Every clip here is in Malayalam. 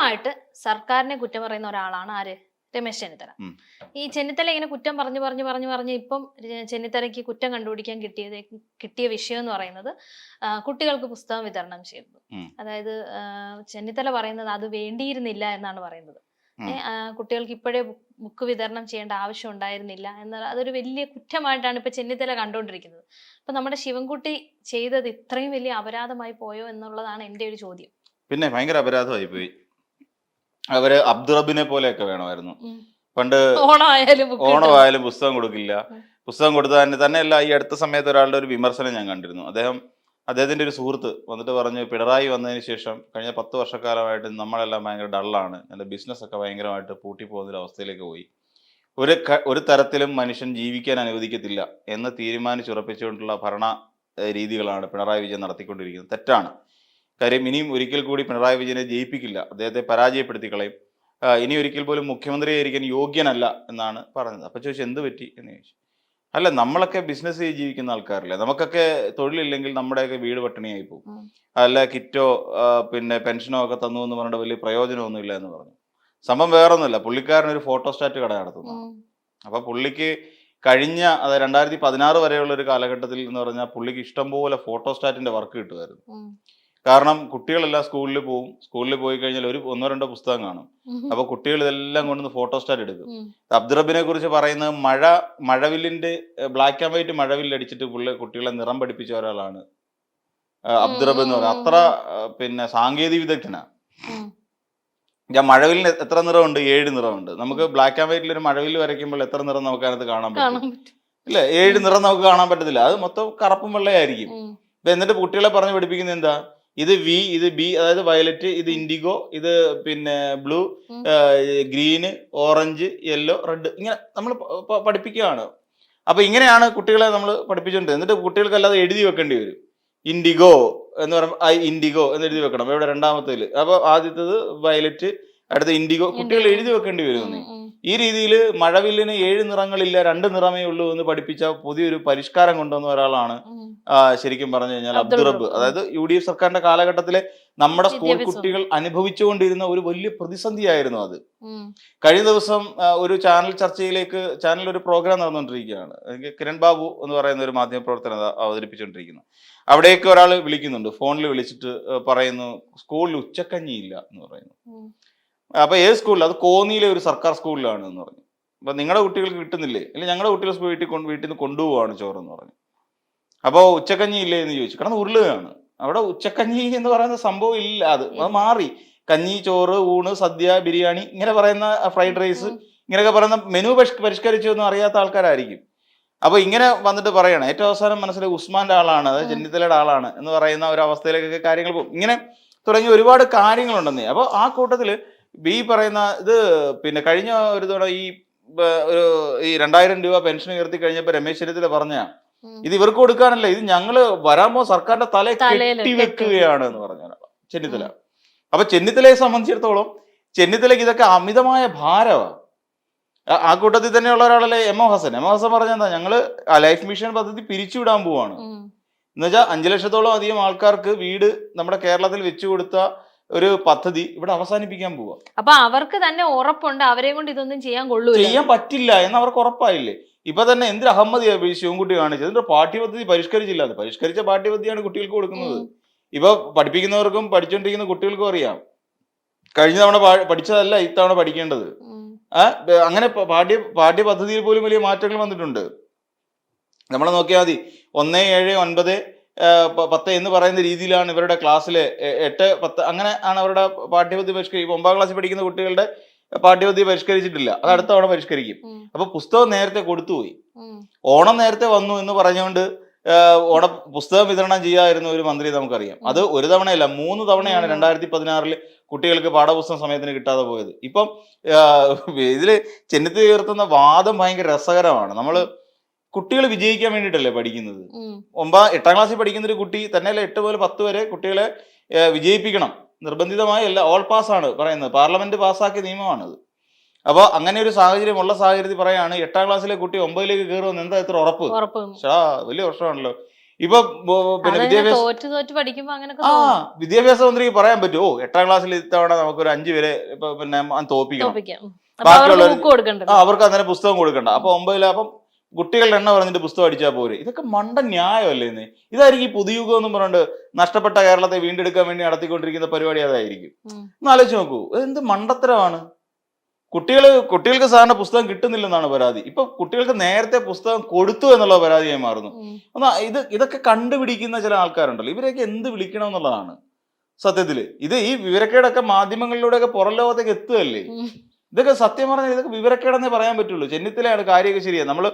സ്ഥിരമായിട്ട് സർക്കാരിനെ കുറ്റം പറയുന്ന ഒരാളാണ് ആര്? രമേശ് ചെന്നിത്തല. ഈ ചെന്നിത്തല ഇങ്ങനെ കുറ്റം പറഞ്ഞു പറഞ്ഞു പറഞ്ഞു പറഞ്ഞ് ഇപ്പം ചെന്നിത്തലയ്ക്ക് കുറ്റം കണ്ടുപിടിക്കാൻ കിട്ടിയത് കിട്ടിയ വിഷയം എന്ന് പറയുന്നത് കുട്ടികൾക്ക് പുസ്തകം വിതരണം ചെയ്തത് അതായത് ചെന്നിത്തല പറയുന്നത് അത് വേണ്ടിയിരുന്നില്ല എന്നാണ് പറയുന്നത്. കുട്ടികൾക്ക് ഇപ്പോഴേ ബുക്ക് വിതരണം ചെയ്യേണ്ട ആവശ്യം ഉണ്ടായിരുന്നില്ല എന്ന അതൊരു വലിയ കുറ്റമായിട്ടാണ് ഇപ്പൊ ചെന്നിത്തല കണ്ടുകൊണ്ടിരിക്കുന്നത്. അപ്പൊ നമ്മുടെ ശിവൻകുട്ടി ചെയ്തത് ഇത്രയും വലിയ അപരാധമായി പോയോ എന്നുള്ളതാണ് എന്റെ ഒരു ചോദ്യം. പിന്നെ ഭയങ്കര അപരാധമായി പോയി. അവർ അബ്ദുറബിനെ പോലെയൊക്കെ വേണമായിരുന്നു. പണ്ട് ഓണമായാലും പുസ്തകം കൊടുക്കില്ല. പുസ്തകം കൊടുത്ത തന്നെ തന്നെയല്ല ഈ അടുത്ത സമയത്ത് ഒരാളുടെ ഒരു വിമർശനം ഞാൻ കണ്ടിരുന്നു. അദ്ദേഹം അദ്ദേഹത്തിന്റെ ഒരു സുഹൃത്ത് വന്നിട്ട് പറഞ്ഞു പിണറായി വന്നതിന് ശേഷം കഴിഞ്ഞ പത്ത് വർഷക്കാലമായിട്ട് നമ്മളെല്ലാം ഭയങ്കര ഡള്ളാണ് എന്റെ ബിസിനസ് ഒക്കെ ഭയങ്കരമായിട്ട് പൂട്ടിപ്പോകുന്ന ഒരു അവസ്ഥയിലേക്ക് പോയി. ഒരു ഒരു തരത്തിലും മനുഷ്യൻ ജീവിക്കാൻ അനുവദിക്കത്തില്ല എന്ന് തീരുമാനിച്ചുറപ്പിച്ചുകൊണ്ടുള്ള ഭരണ രീതികളാണ് പിണറായി വിജയൻ നടത്തിക്കൊണ്ടിരിക്കുന്നത്. തെറ്റാണ്. കാര്യം ഇനിയും ഒരിക്കൽ കൂടി പിണറായി വിജയനെ ജയിപ്പിക്കില്ല. അദ്ദേഹത്തെ പരാജയപ്പെടുത്തി കളയും. ഇനി ഒരിക്കൽ പോലും മുഖ്യമന്ത്രിയായിരിക്കാൻ യോഗ്യനല്ല എന്നാണ് പറഞ്ഞത്. അപ്പോൾ ചോദിച്ചു എന്ത് പറ്റി? എന്ന് ചോദിച്ചു. അല്ല നമ്മളൊക്കെ ബിസിനസ് ചെയ്ത് ജീവിക്കുന്ന ആൾക്കാരല്ലേ. നമുക്കൊക്കെ തൊഴിലില്ലെങ്കിൽ നമ്മുടെയൊക്കെ വീട് പട്ടിണിയായി പോകും. അല്ല കിറ്റോ പിന്നെ പെൻഷനോ ഒക്കെ തന്നു എന്ന് പറഞ്ഞിട്ട് വലിയ പ്രയോജനമൊന്നുമില്ല എന്ന് പറഞ്ഞു. സംഭവം വേറെ ഒന്നുമില്ല പുള്ളിക്കാരൻ ഒരു ഫോട്ടോസ്റ്റാറ്റ് കട നടത്തുന്നു. അപ്പൊ പുള്ളിക്ക് കഴിഞ്ഞ അത് രണ്ടായിരത്തി പതിനാറ് വരെയുള്ള ഒരു കാലഘട്ടത്തിൽ എന്ന് പറഞ്ഞാൽ പുള്ളിക്ക് ഇഷ്ടംപോലെ ഫോട്ടോസ്റ്റാറ്റിന്റെ വർക്ക് കിട്ടുമായിരുന്നു. കാരണം കുട്ടികളെല്ലാം സ്കൂളിൽ പോകും സ്കൂളിൽ പോയി കഴിഞ്ഞാൽ ഒരു ഒന്നോ രണ്ടോ പുസ്തകം കാണും. അപ്പൊ കുട്ടികൾ ഇതെല്ലാം കൊണ്ടുവന്ന് ഫോട്ടോസ്റ്റാറ്റ് എടുക്കും. അബ്ദുറബിനെ കുറിച്ച് പറയുന്നത് മഴ മഴവില്ലിന്റെ ബ്ലാക്ക് ആൻഡ് വൈറ്റ് മഴവില്ല് അടിച്ചിട്ട് പുള്ളി കുട്ടികളെ നിറം പഠിപ്പിച്ച ഒരാളാണ്. അബ്ദുറബ് എന്ന് പറയുന്നത്. അത്ര പിന്നെ സാങ്കേതിക വിദഗ്ധനാ. ഞാൻ മഴവില്ലിന് എത്ര നിറമുണ്ട്? ഏഴ് നിറമുണ്ട്. നമുക്ക് ബ്ലാക്ക് ആൻഡ് വൈറ്റിൽ ഒരു മഴവിൽ വരയ്ക്കുമ്പോൾ എത്ര നിറം നമുക്ക് അതിനകത്ത് കാണാൻ പറ്റും. ഇല്ല ഏഴ് നിറം നമുക്ക് കാണാൻ പറ്റത്തില്ല. അത് മൊത്തം കറുപ്പും വെള്ളയായിരിക്കും. ഇപ്പൊ എന്നിട്ട് കുട്ടികളെ പറഞ്ഞ് പഠിപ്പിക്കുന്നത് എന്താ? ഇത് വി ഇത് ബി അതായത് വയലറ്റ് ഇത് ഇൻഡിഗോ ഇത് പിന്നെ blue. Green orange yellow red ഇങ്ങനെ നമ്മൾ പഠിപ്പിക്കുകയാണ് അപ്പൊ ഇങ്ങനെയാണ് കുട്ടികളെ നമ്മൾ പഠിപ്പിച്ചുകൊണ്ട് എന്നിട്ട് കുട്ടികൾക്ക് അല്ലാതെ എഴുതി വെക്കേണ്ടി വരും. ഇൻഡിഗോ എന്ന് പറയുമ്പോൾ ഐ ഇൻഡിഗോ എന്ന് എഴുതി വെക്കണം. ഇവിടെ രണ്ടാമത്തേൽ. അപ്പൊ ആദ്യത്തേത് വയലറ്റ് അടുത്ത ഇൻഡിഗോ കുട്ടികൾ എഴുതി വെക്കേണ്ടി വരും ഉം. നീ ഉം. ഈ രീതിയിൽ മഴവില്ലിന് ഏഴ് നിറങ്ങളില്ല രണ്ട് നിറമേ ഉള്ളൂ എന്ന് പഠിപ്പിച്ച പുതിയൊരു പരിഷ്കാരം കൊണ്ടുവന്ന ഒരാളാണ് ശരിക്കും പറഞ്ഞു കഴിഞ്ഞാൽ അബ്ദുൾ അബ്ദുറബ്. റബ്ബ്. അതായത് യു ഡി എഫ് സർക്കാരിന്റെ കാലഘട്ടത്തിലെ നമ്മുടെ സ്കൂൾ കുട്ടികൾ അനുഭവിച്ചുകൊണ്ടിരുന്ന ഒരു വലിയ പ്രതിസന്ധിയായിരുന്നു അത്. കഴിഞ്ഞ ദിവസം ഒരു ചാനൽ ചർച്ചയിലേക്ക് ചാനൽ ഒരു പ്രോഗ്രാം നടന്നുകൊണ്ടിരിക്കുകയാണ്. കിരൺ ബാബു എന്ന് പറയുന്ന ഒരു മാധ്യമ പ്രവർത്തനം അവതരിപ്പിച്ചുകൊണ്ടിരിക്കുന്നു. അവിടേക്ക് ഒരാൾ വിളിക്കുന്നുണ്ട്. ഫോണിൽ വിളിച്ചിട്ട് പറയുന്നു സ്കൂളിൽ ഉച്ചക്കഞ്ഞിയില്ല എന്ന് പറയുന്നു. ഉം. അപ്പൊ ഏത് സ്കൂളിൽ അത് കോന്നിയിലെ ഒരു സർക്കാർ സ്കൂളിലാണ് എന്ന് പറഞ്ഞു. അപ്പൊ നിങ്ങളുടെ കുട്ടികൾക്ക് കിട്ടുന്നില്ലേ? ഇല്ല ഞങ്ങളുടെ കുട്ടികൾ വീട്ടിൽ കൊണ്ട് വീട്ടിൽ നിന്ന് കൊണ്ടുപോവാണ് ചോറെന്ന് പറഞ്ഞു. അപ്പോൾ ഉച്ചക്കഞ്ഞി ഇല്ലേ എന്ന് ചോദിച്ചു. കാരണം ഉരുളുകയാണ് അവിടെ ഉച്ചക്കഞ്ഞി എന്ന് പറയുന്ന സംഭവം ഇല്ല. അത് അത് മാറി. കഞ്ഞി ചോറ് ഊണ് സദ്യ ബിരിയാണി ഇങ്ങനെ പറയുന്ന ഫ്രൈഡ് റൈസ്. ഇങ്ങനെയൊക്കെ പറയുന്ന മെനു പരിഷ്കരിച്ചു എന്ന് അറിയാത്ത ആൾക്കാരായിരിക്കും. അപ്പൊ ഇങ്ങനെ വന്നിട്ട് പറയണം. ഏറ്റവും അവസാനം മനസ്സിൽ ഉസ്മാന്റെ ആളാണ് അതായത്. ചെന്നിത്തലയുടെ ആളാണ് എന്ന് പറയുന്ന ഒരു അവസ്ഥയിലേക്കൊക്കെ കാര്യങ്ങൾ പോകും. ഇങ്ങനെ തുടങ്ങി ഒരുപാട് കാര്യങ്ങളുണ്ടെന്നേ. അപ്പോൾ ആ കൂട്ടത്തിൽ ഈ പറയുന്ന ഇത് പിന്നെ കഴിഞ്ഞ ഒരു തവണ ഈ ഒരു ഈ രണ്ടായിരം രൂപ പെൻഷൻ ഉയർത്തി കഴിഞ്ഞപ്പോൾ രമേശ് ചെന്നിത്തല പറഞ്ഞ ഇത് ഇവർക്ക് കൊടുക്കാനല്ല ഇത് ഞങ്ങൾ വരാമോ സർക്കാരിന്റെ തല കെട്ടി വെക്കുകയാണ് എന്ന് പറഞ്ഞ. ചെന്നിത്തല. അപ്പൊ ചെന്നിത്തലയെ സംബന്ധിച്ചിടത്തോളം ചെന്നിത്തലയ്ക്ക് ഇതൊക്കെ അമിതമായ ഭാരമാണ് ആ- കൂട്ടത്തിൽ തന്നെയുള്ള ഒരാളല്ലേ M O Hasan M O Hasan പറഞ്ഞ എന്താ ഞങ്ങൾ ലൈഫ് മിഷൻ പദ്ധതി പിരിച്ചുവിടാൻ പോവാണ്. എന്ന് എന്നുവെച്ചാൽ അഞ്ചു ലക്ഷത്തോളം അധികം ആൾക്കാർക്ക് വീട് നമ്മുടെ കേരളത്തിൽ വെച്ചു കൊടുത്ത ഒരു പദ്ധതി ഇവിടെ അവസാനിപ്പിക്കാൻ പോവാ. അപ്പൊ അവർക്ക് തന്നെ ഉറപ്പുണ്ട് അവരെ കൊണ്ട് ഇതൊന്നും ചെയ്യാൻ കൊള്ളു ചെയ്യാൻ പറ്റില്ല എന്ന് അവർക്ക് ഉറപ്പായില്ലേ? ഇപ്പൊ തന്നെ എന്തൊരു അഹമ്മദിയാ ഈ ശിവൻകുട്ടി കാണിച്ചത്? എന്നിട്ട് പാഠ്യപദ്ധതി പരിഷ്കരിച്ചില്ല. അത് പരിഷ്കരിച്ച പാഠ്യപദ്ധതിയാണ് കുട്ടികൾക്ക് കൊടുക്കുന്നത്. ഇപ്പൊ പഠിപ്പിക്കുന്നവർക്കും പഠിച്ചുകൊണ്ടിരിക്കുന്ന കുട്ടികൾക്കും അറിയാം. കഴിഞ്ഞ തവണ പഠിച്ചതല്ല ഇത്തവണ പഠിക്കേണ്ടത്. അങ്ങനെ പാഠ്യ പാഠ്യ പദ്ധതിയിൽ പോലും വലിയ മാറ്റങ്ങൾ വന്നിട്ടുണ്ട്. നമ്മളെ നോക്കിയാൽ മതി. ഒന്ന് ഏഴ് ഒൻപത് പത്ത് എന്ന് പറയുന്ന രീതിയിലാണ് ഇവരുടെ ക്ലാസ്സിൽ എട്ട് പത്ത് അങ്ങനെ ആണ് അവരുടെ പാഠ്യപദ്ധതി പരിഷ്കരി ഒമ്പതാം ക്ലാസ്സിൽ പഠിക്കുന്ന കുട്ടികളുടെ പാഠ്യപദ്ധതി പരിഷ്കരിച്ചിട്ടില്ല. അത് അടുത്ത തവണ പരിഷ്കരിക്കും. അപ്പൊ പുസ്തകം നേരത്തെ കൊടുത്തുപോയി. ഓണം നേരത്തെ വന്നു എന്ന് പറഞ്ഞുകൊണ്ട് ഓണ പുസ്തകം വിതരണം ചെയ്യാതിരുന്ന ഒരു മന്ത്രി നമുക്കറിയാം. അത് ഒരു തവണയല്ല മൂന്ന് തവണയാണ്. രണ്ടായിരത്തി പതിനാറിൽ കുട്ടികൾക്ക് പാഠപുസ്തകം സമയത്തിന് കിട്ടാതെ പോയത്. ഇപ്പം ഇതിൽ ഇതിൽ ചെന്നിത്തല ഉയർത്തുന്ന വാദം ഭയങ്കര രസകരമാണ്. നമ്മൾ കുട്ടികൾ വിജയിക്കാൻ വേണ്ടിയിട്ടല്ലേ പഠിക്കുന്നത്. ഒമ്പതാം എട്ടാം ക്ലാസ്സിൽ പഠിക്കുന്ന ഒരു കുട്ടി തന്നെ അല്ല എട്ട് മുതൽ പത്ത് വരെ കുട്ടികളെ വിജയിപ്പിക്കണം. നിർബന്ധിതമായി എല്ലാ ഓൾ പാസ്സാണ് പറയുന്നത്. പാർലമെന്റ് പാസ്സാക്കിയ നിയമമാണത്. അപ്പോൾ അങ്ങനെ ഒരു സാഹചര്യം ഉള്ള സാഹചര്യത്തിൽ പറയാണ് എട്ടാം ക്ലാസ്സിലെ കുട്ടി ഒമ്പതിലേക്ക് കയറുമെന്ന് എന്താ ഇത്ര ഉറപ്പ്? വലിയ വർഷമാണല്ലോ ഇപ്പൊ പിന്നെ വിദ്യാഭ്യാസ ആ വിദ്യാഭ്യാസ മന്ത്രിക്ക് പറയാൻ പറ്റുമോ? എട്ടാം ക്ലാസ്സിൽ ഇത്തവണ നമുക്ക് ഒരു അഞ്ച് പേരെ ഇപ്പൊ പിന്നെ തോപ്പിക്കണം. അപ്പൊ അവർക്ക് അങ്ങനെ പുസ്തകം കൊടുക്കണ്ട. അപ്പൊ ഒമ്പതിൽ അപ്പം കുട്ടികളുടെ എണ്ണ പറഞ്ഞിട്ട് പുസ്തകം അടിച്ചാൽ പോരെ. ഇതൊക്കെ മണ്ട ന്യായമല്ലേ ഇന്ന്? ഇതായിരിക്കും ഈ പുതുയുഗം എന്ന് പറഞ്ഞിട്ട് നഷ്ടപ്പെട്ട കേരളത്തെ വീണ്ടെടുക്കാൻ വേണ്ടി നടത്തിക്കൊണ്ടിരിക്കുന്ന പരിപാടി അതായിരിക്കും. ഒന്ന് ആലോചിച്ച് നോക്കൂ. എന്ത് മണ്ടത്തരമാണ്? കുട്ടികൾ കുട്ടികൾക്ക് സാധാരണ പുസ്തകം കിട്ടുന്നില്ലെന്നാണ് പരാതി. ഇപ്പൊ കുട്ടികൾക്ക് നേരത്തെ പുസ്തകം കൊടുത്തു എന്നുള്ള പരാതിയായി മാറുന്നു. എന്നാ ഇത് ഇതൊക്കെ കണ്ടുപിടിക്കുന്ന ചില ആൾക്കാരുണ്ടല്ലോ. ഇവരെയൊക്കെ എന്ത് വിളിക്കണം എന്നുള്ളതാണ് സത്യത്തിൽ. ഇത് ഈ വിവരക്കേടൊക്കെ മാധ്യമങ്ങളിലൂടെയൊക്കെ പുറം ലോകത്തേക്ക് എത്തുകയല്ലേ. ഇതൊക്കെ സത്യം പറഞ്ഞാൽ ഇതൊക്കെ വിവരക്കേടെന്നേ പറയാൻ പറ്റുള്ളൂ. ചെന്നിത്തലയാണ് കാര്യമൊക്കെ ശരിയാണ് നമ്മൾ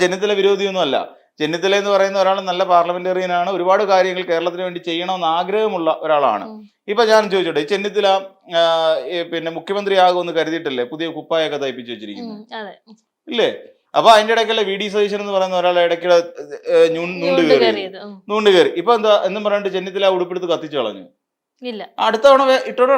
ചെന്നിത്തല വിരോധിയൊന്നും അല്ല ചെന്നിത്തല എന്ന് പറയുന്ന ഒരാൾ നല്ല പാർലമെന്റേറിയനാണ് ഒരുപാട് കാര്യങ്ങൾ കേരളത്തിന് വേണ്ടി ചെയ്യണമെന്ന് ആഗ്രഹമുള്ള ഒരാളാണ്. ഇപ്പൊ ഞാൻ ചോദിച്ചോട്ടെ ഈ ചെന്നിത്തല പിന്നെ മുഖ്യമന്ത്രി മുഖ്യമന്ത്രിയാകുമെന്ന് കരുതിയിട്ടല്ലേ പുതിയ കുപ്പായൊക്കെ തയ്പ്പിച്ചു വെച്ചിരിക്കുന്നത്. അതെ. ഇല്ലേ? അപ്പൊ അതിന്റെ ഇടയ്ക്കല്ലേ വി ഡി സതീശൻ എന്ന് പറയുന്ന ഒരാൾ ഇടയ്ക്ക് നൂണ്ട് കയറി. നൂണ്ട് കയറി. ഇപ്പൊ എന്താ എന്നും പറഞ്ഞിട്ട് ചെന്നിത്തല ഉടുപ്പെടുത്ത് കത്തിച്ചു കളഞ്ഞു? ഇല്ല. അടുത്ത തവണ വേ- ഇട്ടോണ്ട്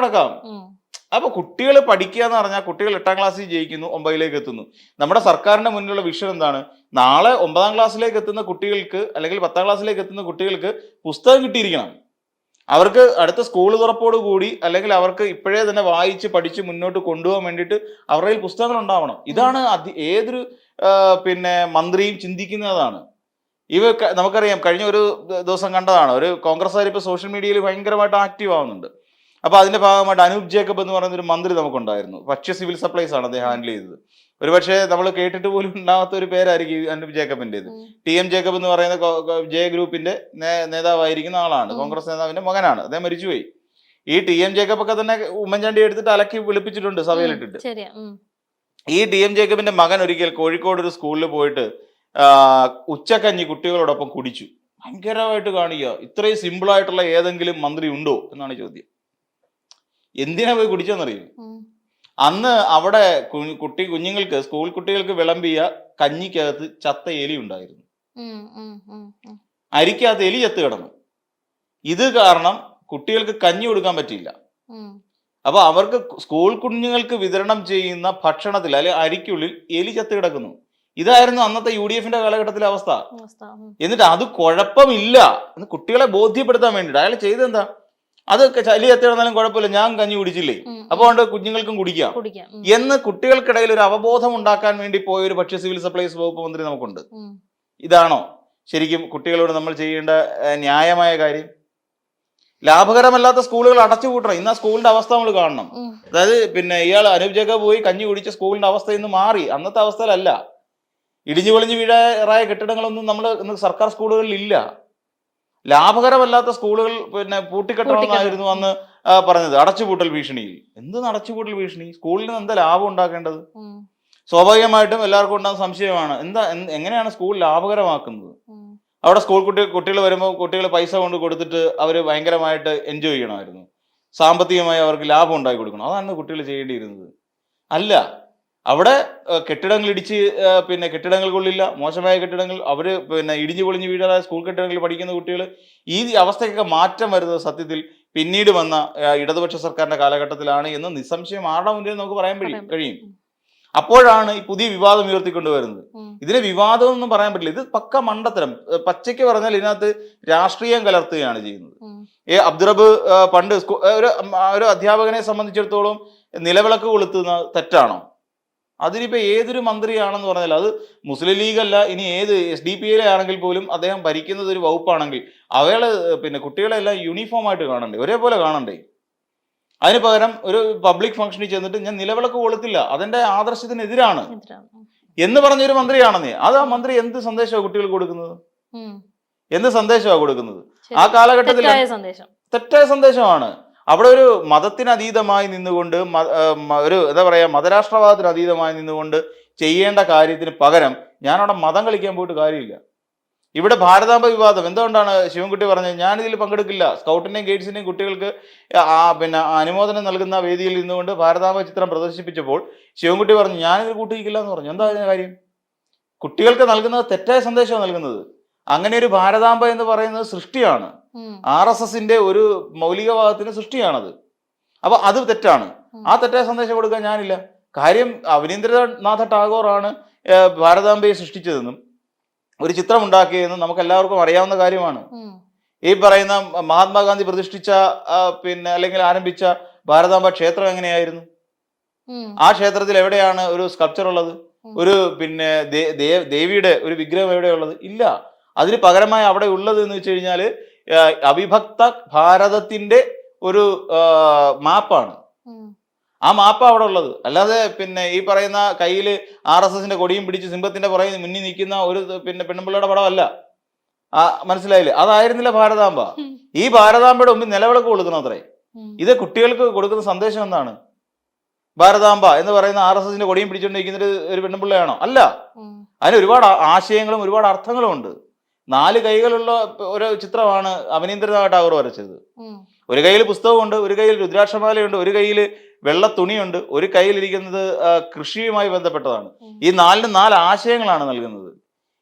നടക്കാം ഉം. അപ്പൊ കുട്ടികൾ പഠിക്കുക എന്ന് പറഞ്ഞാൽ കുട്ടികൾ എട്ടാം ക്ലാസ്സിൽ ജയിക്കുന്നു ഒമ്പതിലേക്ക് എത്തുന്നു. നമ്മുടെ സർക്കാരിന്റെ മുന്നിലുള്ള വിഷൻ എന്താണ്? നാളെ ഒമ്പതാം ക്ലാസ്സിലേക്ക് എത്തുന്ന കുട്ടികൾക്ക് അല്ലെങ്കിൽ പത്താം ക്ലാസ്സിലേക്ക് എത്തുന്ന കുട്ടികൾക്ക് പുസ്തകം കിട്ടിയിരിക്കണം. അവർക്ക് അടുത്ത സ്കൂൾ കൂടി അല്ലെങ്കിൽ അവർക്ക് ഇപ്പോഴേ തന്നെ വായിച്ച് പഠിച്ച് മുന്നോട്ട് കൊണ്ടുപോകാൻ വേണ്ടിയിട്ട് അവരുടെ കയ്യിൽ പുസ്തകങ്ങൾ ഉണ്ടാവണം. ഇതാണ് ഏതൊരു പിന്നെ മന്ത്രിയും ചിന്തിക്കുന്നതാണ്. ഇവ നമുക്കറിയാം കഴിഞ്ഞ ഒരു ദിവസം കണ്ടതാണ്. ഒരു കോൺഗ്രസ്സുകാർ ഇപ്പോൾ സോഷ്യൽ മീഡിയയിൽ ഭയങ്കരമായിട്ട് ആക്റ്റീവ് ആവുന്നുണ്ട്. അപ്പൊ അതിന്റെ ഭാഗമായിട്ട് അനൂപ് ജേക്കബ് എന്ന് പറയുന്ന ഒരു മന്ത്രി നമുക്കുണ്ടായിരുന്നു. ഭക്ഷ്യ സിവിൽ സപ്ലൈസ് ആണ് അദ്ദേഹം ഹാൻഡിൽ ചെയ്തത്. ഒരുപക്ഷെ നമ്മൾ കേട്ടിട്ട് പോലും ഉണ്ടാവാത്ത ഒരു പേരായിരിക്കും അനൂപ് ജേക്കബിന്റേത്. ഇത് ടി എം ജേക്കബ് എന്ന് പറയുന്ന ജെ ഗ്രൂപ്പിന്റെ നേതാവായിരിക്കുന്ന ആളാണ്. കോൺഗ്രസ് നേതാവിന്റെ മകനാണ്. അദ്ദേഹം മരിച്ചുപോയി. ഈ ടി എം ജേക്കബ് ഒക്കെ തന്നെ ഉമ്മൻചാണ്ടി എടുത്തിട്ട് അലക്കി വിളിപ്പിച്ചിട്ടുണ്ട് സഭയിലിട്ടിട്ട്. ഈ ടി എം ജേക്കബിന്റെ മകൻ ഒരിക്കൽ കോഴിക്കോട് ഒരു സ്കൂളിൽ പോയിട്ട് ഉച്ചക്കഞ്ഞി കുട്ടികളോടൊപ്പം കുടിച്ചു. ഭയങ്കരമായിട്ട് കാണിക്കുക. ഇത്രയും സിമ്പിൾ ആയിട്ടുള്ള ഏതെങ്കിലും മന്ത്രി ഉണ്ടോ എന്നാണ് ചോദ്യം. എന്തിനാ പോയി കുടിച്ചെന്നറിയും? അന്ന് അവിടെ കുട്ടി കുഞ്ഞുങ്ങൾക്ക് സ്കൂൾ കുട്ടികൾക്ക് വിളമ്പിയ കഞ്ഞിക്കകത്ത് ചത്ത എലി ഉണ്ടായിരുന്നു. അരിക്കകത്ത് എലി ചത്ത് കിടന്നു. ഇത് കാരണം കുട്ടികൾക്ക് കഞ്ഞി കൊടുക്കാൻ പറ്റിയില്ല. ഉം. അപ്പൊ അവർക്ക് സ്കൂൾ കുഞ്ഞുങ്ങൾക്ക് വിതരണം ചെയ്യുന്ന ഭക്ഷണത്തിൽ അല്ലെ അരിക്കുള്ളിൽ എലി ചത്ത് കിടക്കുന്നു. ഇതായിരുന്നു അന്നത്തെ യു ഡി എഫിന്റെ കാലഘട്ടത്തിലെ അവസ്ഥ. അവസ്ഥ. എന്നിട്ട് അത് കുഴപ്പമില്ല. എന്ന് കുട്ടികളെ ബോധ്യപ്പെടുത്താൻ വേണ്ടിയിട്ട്. അയാൾ ചെയ്തെന്താ അതൊക്കെ ചലി ചത്ത് കിടന്നാലും കുഴപ്പമില്ല. ഞാൻ കഞ്ഞി കുടിച്ചില്ലേ? അപ്പോൾ അപ്പൊ അതുകൊണ്ട് കുഞ്ഞുങ്ങൾക്കും കുടിക്കാം. എന്ന് കുട്ടികൾക്കിടയിൽ ഒരു അവബോധം ഉണ്ടാക്കാൻ വേണ്ടി പോയ ഒരു ഭക്ഷ്യ സിവിൽ സപ്ലൈസ് വകുപ്പ് മന്ത്രി നമുക്കുണ്ട്. ഇതാണോ? ശരിക്കും കുട്ടികളോട് നമ്മൾ ചെയ്യേണ്ട ന്യായമായ കാര്യം? ലാഭകരമല്ലാത്ത സ്കൂളുകൾ അടച്ചുപൂട്ടണം. ഇന്ന് ആ സ്കൂളിന്റെ അവസ്ഥ നമ്മൾ കാണണം. അതായത് പിന്നെ ഇയാൾ അനൂപ് ജേക്കബ് പോയി കഞ്ഞി കുടിച്ച സ്കൂളിന്റെ അവസ്ഥ ഇന്ന് മാറി. അന്നത്തെ അവസ്ഥയിലല്ല. ഇടിഞ്ഞു പൊളിഞ്ഞു വീഴാറായ കെട്ടിടങ്ങളൊന്നും നമ്മൾ ഇന്ന് സർക്കാർ സ്കൂളുകളിൽ ഇല്ല. ലാഭകരമല്ലാത്ത സ്കൂളുകൾ പിന്നെ പൂട്ടിക്കെട്ടണമെന്നായിരുന്നു അന്ന് പറഞ്ഞത്. അടച്ചുപൂട്ടൽ ഭീഷണിയിൽ. എന്ത് അടച്ചുപൂട്ടൽ ഭീഷണി? സ്കൂളിൽ നിന്ന് എന്താ ലാഭം ഉണ്ടാക്കേണ്ടത്? സ്വാഭാവികമായിട്ടും എല്ലാവർക്കും ഉണ്ടാകുന്ന സംശയമാണ്. എന്താ എങ്ങനെയാണ് സ്കൂൾ ലാഭകരമാക്കുന്നത്. അവിടെ സ്കൂൾ കുട്ടി കുട്ടികൾ വരുമ്പോൾ കുട്ടികൾ പൈസ കൊണ്ട് കൊടുത്തിട്ട് അവർ ഭയങ്കരമായിട്ട് എൻജോയ് ചെയ്യണമായിരുന്നു. സാമ്പത്തികമായി അവർക്ക് ലാഭം ഉണ്ടാക്കി കൊടുക്കണം. അതാണ് കുട്ടികൾ ചെയ്യേണ്ടിയിരുന്നത്. അല്ല അവിടെ കെട്ടിടങ്ങൾ ഇടിച്ച് പിന്നെ കെട്ടിടങ്ങൾ കൊള്ളില്ല. മോശമായ കെട്ടിടങ്ങൾ. അവർ പിന്നെ ഇടിഞ്ഞു പൊളിഞ്ഞ് വീഴാതെ സ്കൂൾ കെട്ടിടങ്ങളിൽ പഠിക്കുന്ന കുട്ടികൾ ഈ അവസ്ഥയ്ക്കൊക്കെ മാറ്റം വരുന്നത് സത്യത്തിൽ പിന്നീട് വന്ന ഇടതുപക്ഷ സർക്കാരിന്റെ കാലഘട്ടത്തിലാണ് എന്ന് നിസ്സംശയം ആരുടെ മുന്നിൽ നമുക്ക് പറയാൻ കഴിയും. അപ്പോഴാണ് ഈ പുതിയ വിവാദം ഉയർത്തിക്കൊണ്ടുവരുന്നത് വരുന്നത്. ഇതിനെ വിവാദം ഒന്നും പറയാൻ പറ്റില്ല. ഇത് പക്ക മണ്ടത്തരം. പച്ചയ്ക്ക് പറഞ്ഞാൽ ഇതിനകത്ത് രാഷ്ട്രീയം കലർത്തുകയാണ് ചെയ്യുന്നത്. ഏ അബ്ദുറബ് പണ്ട് ഒരു ഒരു അധ്യാപകനെ സംബന്ധിച്ചിടത്തോളം നിലവിളക്ക് കൊളുത്തുന്ന തെറ്റാണോ? അതിനിപ്പോ ഏതൊരു മന്ത്രിയാണെന്ന് പറഞ്ഞാൽ അത് മുസ്ലിം ലീഗ് അല്ല ഇനി ഏത് എസ് ഡി പി എയിലെ ആണെങ്കിൽ പോലും അദ്ദേഹം ഭരിക്കുന്നത് ഒരു വകുപ്പാണെങ്കിൽ അവൾ പിന്നെ കുട്ടികളെല്ലാം യൂണിഫോം ആയിട്ട് കാണണ്ടേ? ഒരേപോലെ കാണണ്ടേ? അതിന് പകരം ഒരു പബ്ലിക് ഫംഗ്ഷനിൽ ചെന്നിട്ട് ഞാൻ നിലവിളക്ക് കൊളുത്തില്ല. അതെന്റെ ആദർശത്തിനെതിരാണ്. എന്ന് പറഞ്ഞൊരു മന്ത്രിയാണെന്നേ. അത് ആ മന്ത്രി എന്ത് സന്ദേശമാണ് കുട്ടികൾക്ക് കൊടുക്കുന്നത്? എന്ത് സന്ദേശമാണ് കൊടുക്കുന്നത്? ആ കാലഘട്ടത്തിൽ തെറ്റായ സന്ദേശമാണ്. അവിടെ ഒരു മതത്തിനതീതമായി നിന്നുകൊണ്ട് ഒരു എന്താ പറയുക മതരാഷ്ട്രവാദത്തിന് അതീതമായി നിന്നുകൊണ്ട് ചെയ്യേണ്ട കാര്യത്തിന് പകരം ഞാനവിടെ മതം കളിക്കാൻ പോയിട്ട് കാര്യമില്ല. ഇവിടെ ഭാരതാംബ വിവാദം. എന്തുകൊണ്ടാണ് ശിവൻകുട്ടി പറഞ്ഞത്? ഞാനിതിൽ പങ്കെടുക്കില്ല. സ്കൗട്ടിന്റെയും ഗൈഡ്സിന്റെയും കുട്ടികൾക്ക് ആ പിന്നെ അനുമോദനം നൽകുന്ന വേദിയിൽ നിന്നുകൊണ്ട് ഭാരതാംബ ചിത്രം പ്രദർശിപ്പിച്ചപ്പോൾ ശിവൻകുട്ടി പറഞ്ഞു ഞാനിതിൽ കൂട്ടിയിരിക്കില്ല എന്ന് പറഞ്ഞു. എന്താ കാര്യം? കുട്ടികൾക്ക് നൽകുന്നത് തെറ്റായ സന്ദേശമാണ് നൽകുന്നത്. അങ്ങനെ ഒരു ഭാരതാംബ എന്ന് പറയുന്നത് സൃഷ്ടിയാണ്. ആർ എസ് എസിന്റെ ഒരു മൗലികവാദത്തിന്റെ സൃഷ്ടിയാണത്. അപ്പൊ അത് തെറ്റാണ്. ആ തെറ്റായ സന്ദേശം കൊടുക്കാൻ ഞാനില്ല. കാര്യം അവനീന്ദ്രനാഥ ടാഗോറാണ് ഭാരതാംബയെ സൃഷ്ടിച്ചതെന്നും ഒരു ചിത്രം ഉണ്ടാക്കിയതെന്നും നമുക്ക് എല്ലാവർക്കും അറിയാവുന്ന കാര്യമാണ്. ഈ പറയുന്ന മഹാത്മാഗാന്ധി പ്രതിഷ്ഠിച്ച പിന്നെ അല്ലെങ്കിൽ ആരംഭിച്ച ഭാരതാംബ ക്ഷേത്രം എങ്ങനെയായിരുന്നു? ആ ക്ഷേത്രത്തിൽ എവിടെയാണ് ഒരു സ്കൾപ്ചർ ഉള്ളത്? ഒരു പിന്നെ ദേവിയുടെ ഒരു വിഗ്രഹം എവിടെയുള്ളത്? ഇല്ല. അതിന് പകരമായി അവിടെ ഉള്ളത് എന്ന് വെച്ച് കഴിഞ്ഞാൽ അവിഭക്ത ഭാരതത്തിന്റെ ഒരു മാപ്പാണ്. ആ മാപ്പ് അവിടെ ഉള്ളത്. അല്ലാതെ പിന്നെ ഈ പറയുന്ന കയ്യിൽ ആർ എസ് എസിന്റെ കൊടിയും പിടിച്ച് സിംഹത്തിന്റെ പുറകെ മുന്നിൽ നിൽക്കുന്ന ഒരു പിന്നെ പെണ്ണുമ്പിള്ളയുടെ പടമല്ല. ആ മനസ്സിലായില്ലേ? അതായിരുന്നില്ല ഭാരതാംബ. ഈ ഭാരതാംബയുടെ മുമ്പിൽ നിലവിളക്ക് കൊടുക്കണം അത്രേ. ഇത് കുട്ടികൾക്ക് കൊടുക്കുന്ന സന്ദേശം എന്താണ്? ഭാരതാംബ എന്ന് പറയുന്ന ആർ എസ് എസിന്റെ കൊടിയും പിടിച്ചുകൊണ്ടിരിക്കുന്ന ഒരു- ഒരു പെണ്ണുമ്പിള്ളയാണോ? അല്ല. അതിന് ഒരുപാട് ആശയങ്ങളും ഒരുപാട് അർത്ഥങ്ങളും ഉണ്ട്. നാല് കൈകളുള്ള ഒരു ചിത്രമാണ് അവനീന്ദ്രനാഥ് ടാഗോർ വരച്ചത്. ഒരു കയ്യിൽ പുസ്തകമുണ്ട് ഒരു കയ്യിൽ രുദ്രാക്ഷമാലയുണ്ട് ഒരു കയ്യിൽ വെള്ള തുണിയുണ്ട് ഒരു കയ്യിലിരിക്കുന്നത് ഇരിക്കുന്നത് കൃഷിയുമായി ബന്ധപ്പെട്ടതാണ്. ഈ നാലിന് നാല് ആശയങ്ങളാണ് നൽകുന്നത്.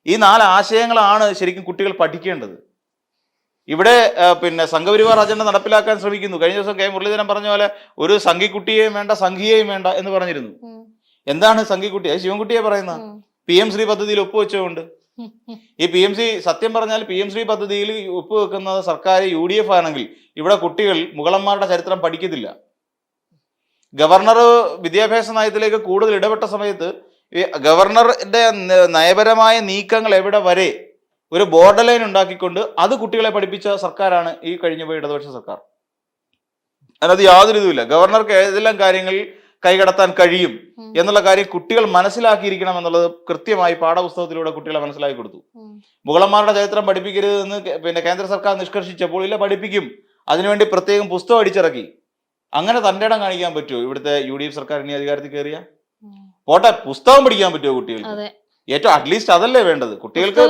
ഈ നാല് ആശയങ്ങളാണ് ശരിക്കും കുട്ടികൾ പഠിക്കേണ്ടത്. ഇവിടെ പിന്നെ സംഘപരിവാർ അജണ്ട നടപ്പിലാക്കാൻ ശ്രമിക്കുന്നു. കഴിഞ്ഞ ദിവസം കെ. മുരളീധരൻ പറഞ്ഞ പോലെ ഒരു സംഘിക്കുട്ടിയെയും വേണ്ട സംഘിയെയും വേണ്ട എന്ന് പറഞ്ഞിരുന്നു. എന്താണ് സംഘിക്കുട്ടി? അത് ശിവൻകുട്ടിയെ പറയുന്ന. പി എം ശ്രീ പദ്ധതിയിൽ ഒപ്പുവെച്ചുകൊണ്ട്. ഈ പി എം സി സത്യം പറഞ്ഞാൽ പി എം ശ്രീ പദ്ധതിയിൽ ഒപ്പുവെക്കുന്നത് സർക്കാർ യു ഡി എഫ് ആണെങ്കിൽ ഇവിടെ കുട്ടികൾ മുഗളന്മാരുടെ ചരിത്രം പഠിക്കത്തില്ല. ഗവർണർ വിദ്യാഭ്യാസ നയത്തിലേക്ക് കൂടുതൽ ഇടപെട്ട സമയത്ത് ഗവർണറുടെ നയപരമായ നീക്കങ്ങൾ എവിടെ വരെ ഒരു ബോർഡർ ലൈൻ ഉണ്ടാക്കിക്കൊണ്ട് അത് കുട്ടികളെ പഠിപ്പിച്ച സർക്കാരാണ് ഈ കഴിഞ്ഞ പോയി ഇടതുപക്ഷ സർക്കാർ. അതിനകത്ത് യാതൊരു ഇതുമില്ല. ഗവർണർക്ക് ഏതെല്ലാം കാര്യങ്ങളിൽ കൈകടത്താൻ കഴിയും എന്നുള്ള കാര്യം കുട്ടികൾ മനസ്സിലാക്കിയിരിക്കണം എന്നുള്ളത് കൃത്യമായി പാഠപുസ്തകത്തിലൂടെ കുട്ടികളെ മനസ്സിലാക്കി കൊടുത്തു. മുഗളന്മാരുടെ ചരിത്രം പഠിപ്പിക്കരുത് എന്ന് പിന്നെ കേന്ദ്ര സർക്കാർ നിഷ്കർഷിച്ചപ്പോൾ ഇല്ല പഠിപ്പിക്കും. അതിനുവേണ്ടി പ്രത്യേകം പുസ്തകം അടിച്ചിറക്കി. അങ്ങനെ തന്റെ ഇടം കാണിക്കാൻ പറ്റുമോ? ഇവിടുത്തെ യു ഡി എഫ് സർക്കാർ ഇനി അധികാരത്തിൽ കയറിയ? പോട്ടെ പുസ്തകം പഠിക്കാൻ പറ്റുമോ കുട്ടികൾക്ക്? ഏറ്റവും അറ്റ്ലീസ്റ്റ് അതല്ലേ വേണ്ടത്? കുട്ടികൾക്ക്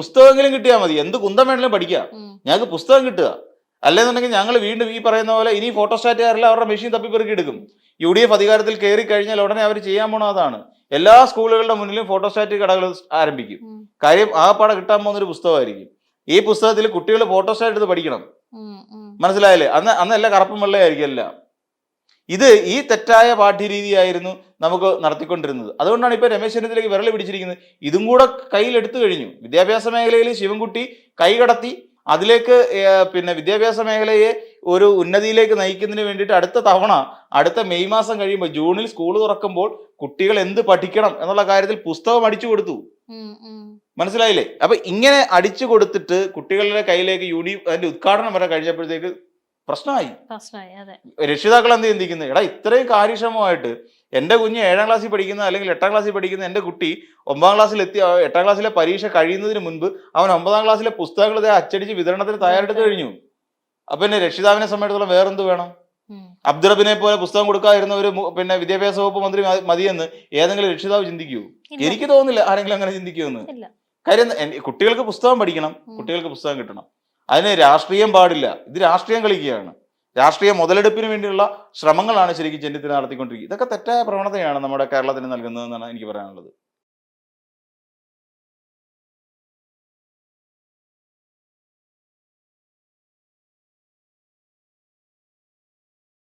പുസ്തകമെങ്കിലും കിട്ടിയാൽ മതി. എന്ത് കുന്തം വേണമെങ്കിലും പഠിക്കാം. ഞങ്ങൾക്ക് പുസ്തകം കിട്ടുക. അല്ലെന്നുണ്ടെങ്കിൽ ഞങ്ങൾ വീണ്ടും ഈ പറയുന്ന പോലെ ഇനി ഫോട്ടോസ്റ്റാറ്റുകാരില്ല അവരുടെ മെഷീൻ തപ്പിപ്പെറുക്കി എടുക്കും. യു ഡി എഫ് അധികാരത്തിൽ കയറി കഴിഞ്ഞാൽ ഉടനെ അവർ ചെയ്യാൻ പോണ അതാണ്. എല്ലാ സ്കൂളുകളുടെ മുന്നിലും ഫോട്ടോസ്റ്റാറ്റ് കടകൾ ആരംഭിക്കും. കാര്യം ആ ആകപ്പാടെ കിട്ടാൻ പോകുന്ന ഒരു പുസ്തകമായിരിക്കും. ഈ പുസ്തകത്തിൽ കുട്ടികൾ ഫോട്ടോസ്റ്റാറ്റ് എടുത്ത് പഠിക്കണം. മനസ്സിലായില്ലേ? അന്ന് അന്നല്ല കറുപ്പും വെള്ളയായിരിക്കും എല്ലാം. ഇത് ഈ തെറ്റായ പാഠ്യരീതിയായിരുന്നു നമുക്ക് നടത്തിക്കൊണ്ടിരുന്നത്. അതുകൊണ്ടാണ് ഇപ്പൊ രമേശ് ചെന്നിത്തലയ്ക്ക് വിരൽ പിടിച്ചിരിക്കുന്നത്. ഇതും കൂടെ കയ്യിലെടുത്തു കഴിഞ്ഞു. വിദ്യാഭ്യാസ മേഖലയിൽ ശിവൻകുട്ടി കൈകടത്തി അതിലേക്ക് പിന്നെ വിദ്യാഭ്യാസ മേഖലയെ ഒരു ഉന്നതിയിലേക്ക് നയിക്കുന്നതിന് വേണ്ടിയിട്ട് അടുത്ത തവണ അടുത്ത മെയ് മാസം കഴിയുമ്പോൾ ജൂണിൽ സ്കൂൾ തുറക്കുമ്പോൾ കുട്ടികൾ എന്ത് പഠിക്കണം എന്നുള്ള കാര്യത്തിൽ പുസ്തകം അടിച്ചു കൊടുത്തു. മനസ്സിലായില്ലേ? അപ്പൊ ഇങ്ങനെ അടിച്ചു കൊടുത്തിട്ട് കുട്ടികളുടെ കയ്യിലേക്ക് യൂണി അതിന്റെ ഉദ്ഘാടനം വരെ കഴിഞ്ഞപ്പോഴത്തേക്ക് പ്രശ്നമായി. രക്ഷിതാക്കൾ എന്ത് ചിന്തിക്കുന്നത് എടാ ഇത്രയും കാര്യക്ഷമമായിട്ട് എന്റെ കുഞ്ഞ് ഏഴാം ക്ലാസ്സിൽ പഠിക്കുന്ന അല്ലെങ്കിൽ എട്ടാം ക്ലാസ്സിൽ പഠിക്കുന്ന എന്റെ കുട്ടി ഒമ്പതാം ക്ലാസ്സിൽ എത്തി എട്ടാം ക്ലാസ്സിലെ പരീക്ഷ കഴിയുന്നതിന് മുൻപ് അവൻ ഒമ്പതാം ക്ലാസ്സിലെ പുസ്തകങ്ങൾ അച്ചടിച്ച് വിതരണത്തിന് തയ്യാറെടുത്ത് കഴിഞ്ഞു. അപ്പൊ പിന്നെ രക്ഷിതാവിനെ സംബന്ധിച്ചിടത്തോളം വേറെന്ത് വേണം. അബ്ദുറബിനെ പോലെ പുസ്തകം കൊടുക്കാതിരുന്ന ഒരു പിന്നെ വിദ്യാഭ്യാസ വകുപ്പ് മന്ത്രി മതിയെന്ന് ഏതെങ്കിലും രക്ഷിതാവ് ചിന്തിക്കൂ? എനിക്ക് തോന്നുന്നില്ല ആരെങ്കിലും അങ്ങനെ ചിന്തിക്കുമെന്ന്. കാര്യം കുട്ടികൾക്ക് പുസ്തകം പഠിക്കണം കുട്ടികൾക്ക് പുസ്തകം കിട്ടണം. അതിന് രാഷ്ട്രീയം പാടില്ല. ഇത് രാഷ്ട്രീയം കളിക്കുകയാണ്. രാഷ്ട്രീയ മുതലെടുപ്പിന് വേണ്ടിയുള്ള ശ്രമങ്ങളാണ് ശരിക്കും ചെന്നിത്തല നടത്തിക്കൊണ്ടിരിക്കുന്നത്. ഇതൊക്കെ തെറ്റായ പ്രവണതയാണ് നമ്മുടെ കേരളത്തിന് നൽകുന്നതെന്നാണ് എനിക്ക് പറയാനുള്ളത്.